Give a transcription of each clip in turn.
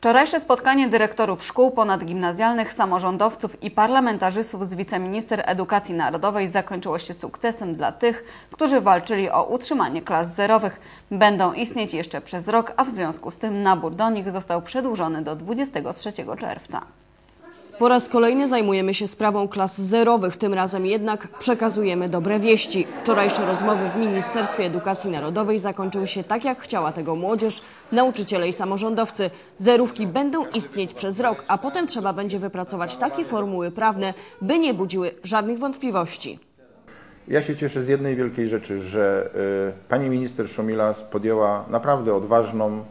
Wczorajsze spotkanie dyrektorów szkół ponadgimnazjalnych, samorządowców i parlamentarzystów z wiceminister edukacji narodowej zakończyło się sukcesem dla tych, którzy walczyli o utrzymanie klas zerowych. Będą istnieć jeszcze przez rok, a w związku z tym nabór do nich został przedłużony do 23 czerwca. Po raz kolejny zajmujemy się sprawą klas zerowych, tym razem jednak przekazujemy dobre wieści. Wczorajsze rozmowy w Ministerstwie Edukacji Narodowej zakończyły się tak, jak chciała tego młodzież, nauczyciele i samorządowcy. Zerówki będą istnieć przez rok, a potem trzeba będzie wypracować takie formuły prawne, by nie budziły żadnych wątpliwości. Ja się cieszę z jednej wielkiej rzeczy, że y, pani minister Szomilas podjęła naprawdę odważną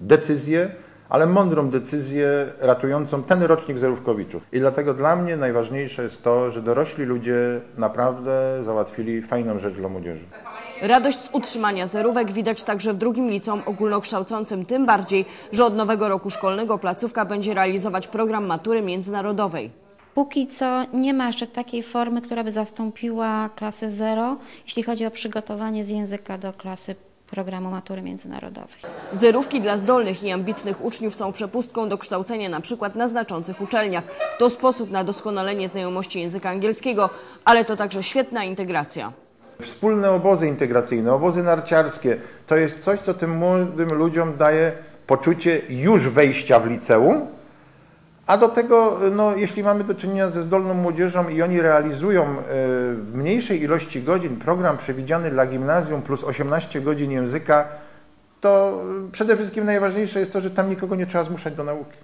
decyzję, ale mądrą decyzję ratującą ten rocznik zerówkowiczów. I dlatego dla mnie najważniejsze jest to, że dorośli ludzie naprawdę załatwili fajną rzecz dla młodzieży. Radość z utrzymania zerówek widać także w drugim liceum ogólnokształcącym, tym bardziej, że od nowego roku szkolnego placówka będzie realizować program matury międzynarodowej. Póki co nie ma jeszcze takiej formy, która by zastąpiła klasy zero, jeśli chodzi o przygotowanie z języka do klasy programu matury międzynarodowej. Zerówki dla zdolnych i ambitnych uczniów są przepustką do kształcenia na przykład na znaczących uczelniach. To sposób na doskonalenie znajomości języka angielskiego, ale to także świetna integracja. Wspólne obozy integracyjne, obozy narciarskie to jest coś, co tym młodym ludziom daje poczucie już wejścia w liceum, a do tego, no, jeśli mamy do czynienia ze zdolną młodzieżą i oni realizują e, w mniejszej ilości godzin program przewidziany dla gimnazjum plus 18 godzin języka, to przede wszystkim najważniejsze jest to, że tam nikogo nie trzeba zmuszać do nauki.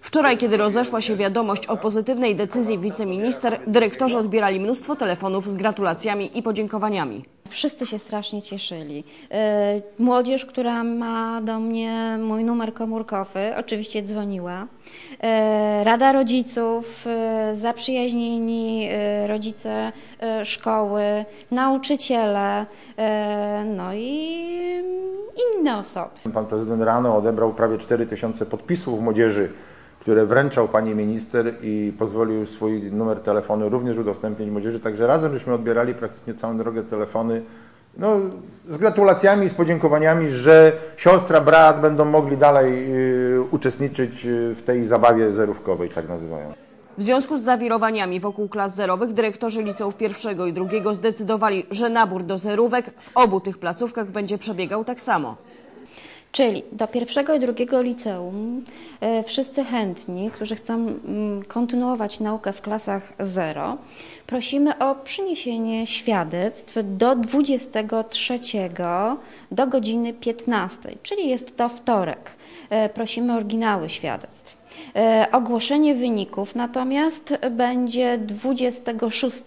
Wczoraj, kiedy rozeszła się wiadomość o pozytywnej decyzji wiceminister, dyrektorzy odbierali mnóstwo telefonów z gratulacjami i podziękowaniami. Wszyscy się strasznie cieszyli. E, Młodzież, która ma do mnie mój numer komórkowy, oczywiście dzwoniła. E, Rada rodziców, e, zaprzyjaźnieni rodzice szkoły, nauczyciele, no i inne osoby. Pan prezydent rano odebrał prawie 4 tysiące podpisów młodzieży, które wręczał pani minister i pozwolił swój numer telefonu również udostępnić młodzieży. Także razem żeśmy odbierali praktycznie całą drogę telefony. No, z gratulacjami, z podziękowaniami, że siostra, brat będą mogli dalej y, uczestniczyć y, w tej zabawie zerówkowej, tak nazywają. W związku z zawirowaniami wokół klas zerowych dyrektorzy liceów pierwszego i drugiego zdecydowali, że nabór do zerówek w obu tych placówkach będzie przebiegał tak samo. Czyli do pierwszego i drugiego liceum e, wszyscy chętni, którzy chcą mm, kontynuować naukę w klasach 0, prosimy o przyniesienie świadectw do 23 do godziny 15, czyli jest to wtorek. E, Prosimy o oryginały świadectw. E, Ogłoszenie wyników natomiast będzie 26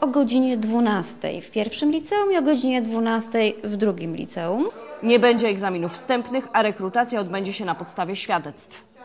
o godzinie 12 w pierwszym liceum i o godzinie 12 w drugim liceum. Nie będzie egzaminów wstępnych, a rekrutacja odbędzie się na podstawie świadectw.